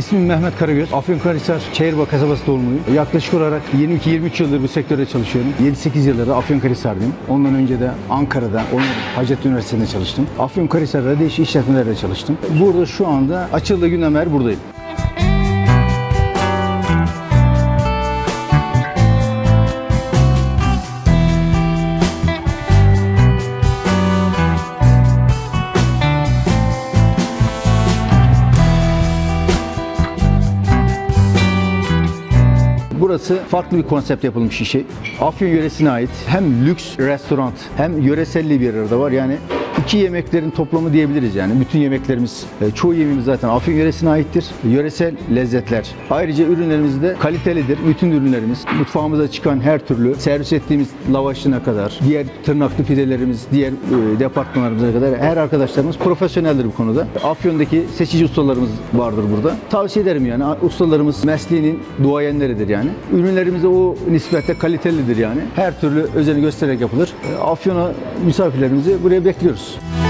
İsmim Mehmet Karagöz. Afyonkarahisar Çayırba kasabası doğumluyum. Yaklaşık olarak 22-23 yıldır bu sektörde çalışıyorum. 7-8 yıldır Afyonkarahisar'dayım. Ondan önce de Ankara'da, Hacettepe Üniversitesi'nde çalıştım. Afyonkarahisar'da değişik işletmelerde çalıştım. Burada şu anda açıldığı günden beri buradayım. Burası farklı bir konsept yapılmış işi. Afyon yöresine ait hem lüks restoran hem yöreselliği bir arada var. Yani iki yemeklerin toplamı diyebiliriz yani. Bütün yemeklerimiz, e, çoğu yemeğimiz zaten Afyon yöresine aittir. Yöresel lezzetler. Ayrıca ürünlerimiz de kalitelidir. Bütün ürünlerimiz mutfağımıza çıkan her türlü servis ettiğimiz lavaşına kadar, diğer tırnaklı pidelerimiz, diğer e, departmanlarımıza kadar her arkadaşlarımız profesyoneldir bu konuda. Afyon'daki seçici ustalarımız vardır burada. Tavsiye ederim yani. Ustalarımız mesleğinin duayenleridir yani. Ürünlerimiz de o nispetle kalitelidir yani. Her türlü özeni göstererek yapılır. E, Afyon'a misafirlerimizi buraya bekliyoruz. Deus.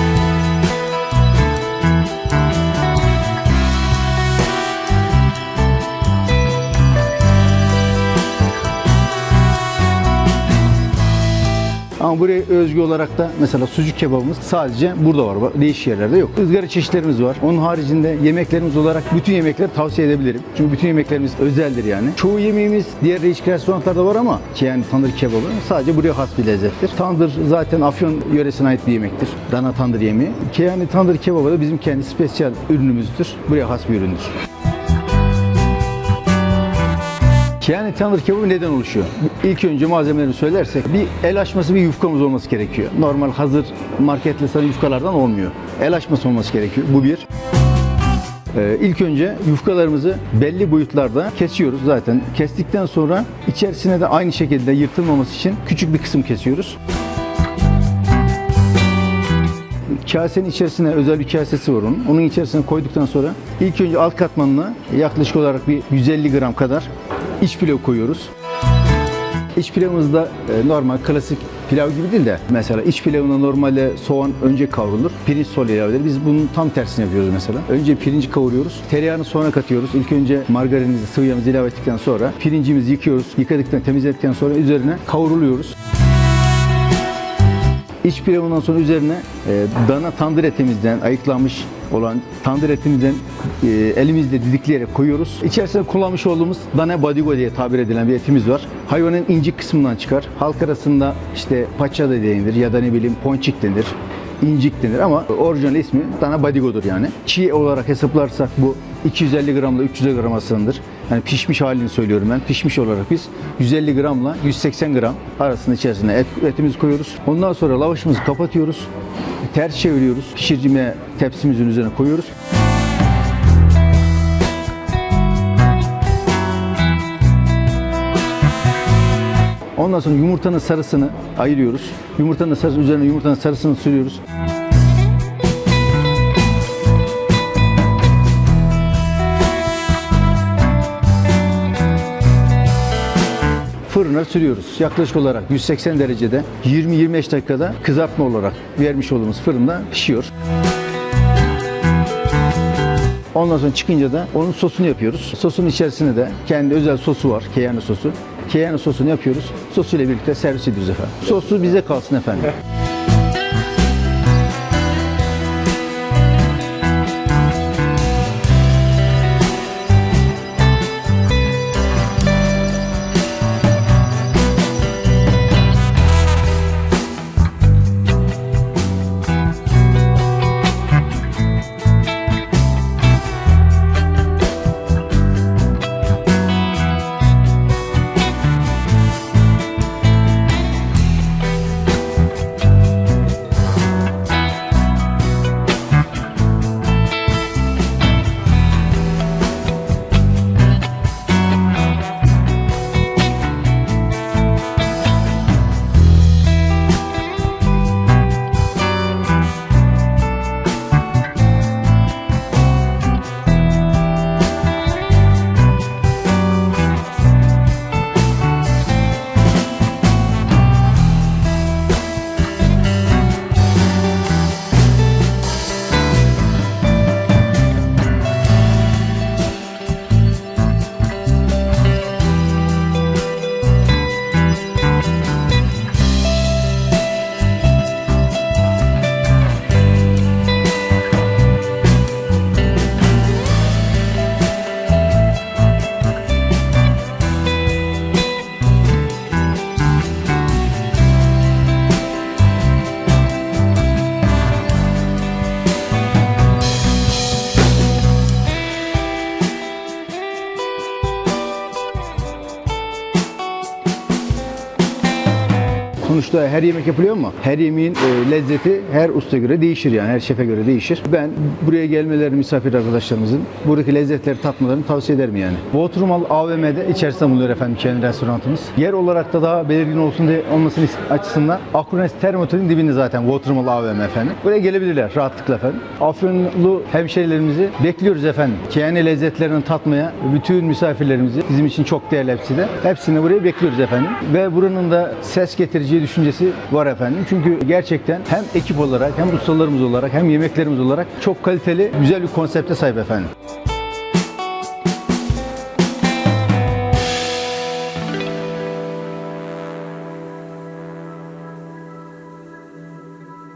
Ama buraya özgü olarak da mesela sucuk kebabımız sadece burada var. Değişik yerlerde yok. Izgara çeşitlerimiz var. Onun haricinde yemeklerimiz olarak bütün yemekleri tavsiye edebilirim. Çünkü bütün yemeklerimiz özeldir yani. Çoğu yemeğimiz diğer değişik restoranlarda var ama ki yani tandır kebabı sadece buraya has bir lezzettir. Tandır zaten Afyon yöresine ait bir yemektir. Dana tandır yemeği. Ki yani tandır kebabı da bizim kendi spesiyel ürünümüzdür. Buraya has bir üründür. Yani tandır kebabı neden oluşuyor? İlk önce malzemelerini söylersek bir el açması bir yufkamız olması gerekiyor. Normal hazır marketle satılan yufkalardan olmuyor. El açması olması gerekiyor. Bu bir. Ee, ilk önce yufkalarımızı belli boyutlarda kesiyoruz zaten. Kestikten sonra içerisine de aynı şekilde yırtılmaması için küçük bir kısım kesiyoruz. Kasenin içerisine özel bir kasesi var onun. Onun içerisine koyduktan sonra ilk önce alt katmanına yaklaşık olarak bir 150 gram kadar iç pilav koyuyoruz. İç pilavımız da e, normal klasik pilav gibi değil de mesela iç pilavına normalde soğan önce kavrulur. Pirinç sonra ilave edilir. Biz bunun tam tersini yapıyoruz mesela. Önce pirinci kavuruyoruz. Tereyağını sonra katıyoruz. İlk önce margarinimizi, sıvı yağımızı ilave ettikten sonra pirincimizi yıkıyoruz. Yıkadıktan, temizledikten sonra üzerine kavruluyoruz. İç pilavından sonra üzerine e, dana tandır etimizden ayıklanmış olan tandır etimizden e, elimizle didikleyerek koyuyoruz. İçerisine kullanmış olduğumuz dana badigo diye tabir edilen bir etimiz var. Hayvanın incik kısmından çıkar. Halk arasında işte paça da denilir ya da ne bileyim ponçik denir incik denir ama orijinal ismi dana badigodur yani. Çiğ olarak hesaplarsak bu 250 gramla 300 gram arasındadır. Yani pişmiş halini söylüyorum ben. Pişmiş olarak biz 150 gramla 180 gram arasında içerisine et, etimizi koyuyoruz. Ondan sonra lavaşımızı kapatıyoruz. Ters çeviriyoruz. Pişircime tepsimizin üzerine koyuyoruz. Ondan sonra yumurtanın sarısını ayırıyoruz. Yumurtanın sarısı üzerine yumurtanın sarısını sürüyoruz. Fırına sürüyoruz. Yaklaşık olarak 180 derecede 20-25 dakikada kızartma olarak vermiş olduğumuz fırında pişiyor. Ondan sonra çıkınca da onun sosunu yapıyoruz. Sosun içerisine de kendi özel sosu var, keyane sosu. Keyane sosunu yapıyoruz. Sosuyla birlikte servis ediyoruz efendim. Sosu bize kalsın efendim. Sonuçta her yemek yapılıyor ama her yemeğin e, lezzeti her usta göre değişir yani her şefe göre değişir. Ben buraya gelmelerini misafir arkadaşlarımızın buradaki lezzetleri tatmalarını tavsiye ederim yani. Bodrumal AVM'de içerisinde bulunuyor efendim kendi restoranımız. Yer olarak da daha belirgin olsun diye olmasını açısından Akrones Termotel'in dibinde zaten Bodrumal AVM efendim. Buraya gelebilirler rahatlıkla efendim. Afyonlu hemşerilerimizi bekliyoruz efendim. Kendi lezzetlerini tatmaya bütün misafirlerimizi bizim için çok değerli hepsi de. Hepsini buraya bekliyoruz efendim. Ve buranın da ses getireceği düşüncesi var efendim. Çünkü gerçekten hem ekip olarak hem ustalarımız olarak hem yemeklerimiz olarak çok kaliteli güzel bir konsepte sahip efendim.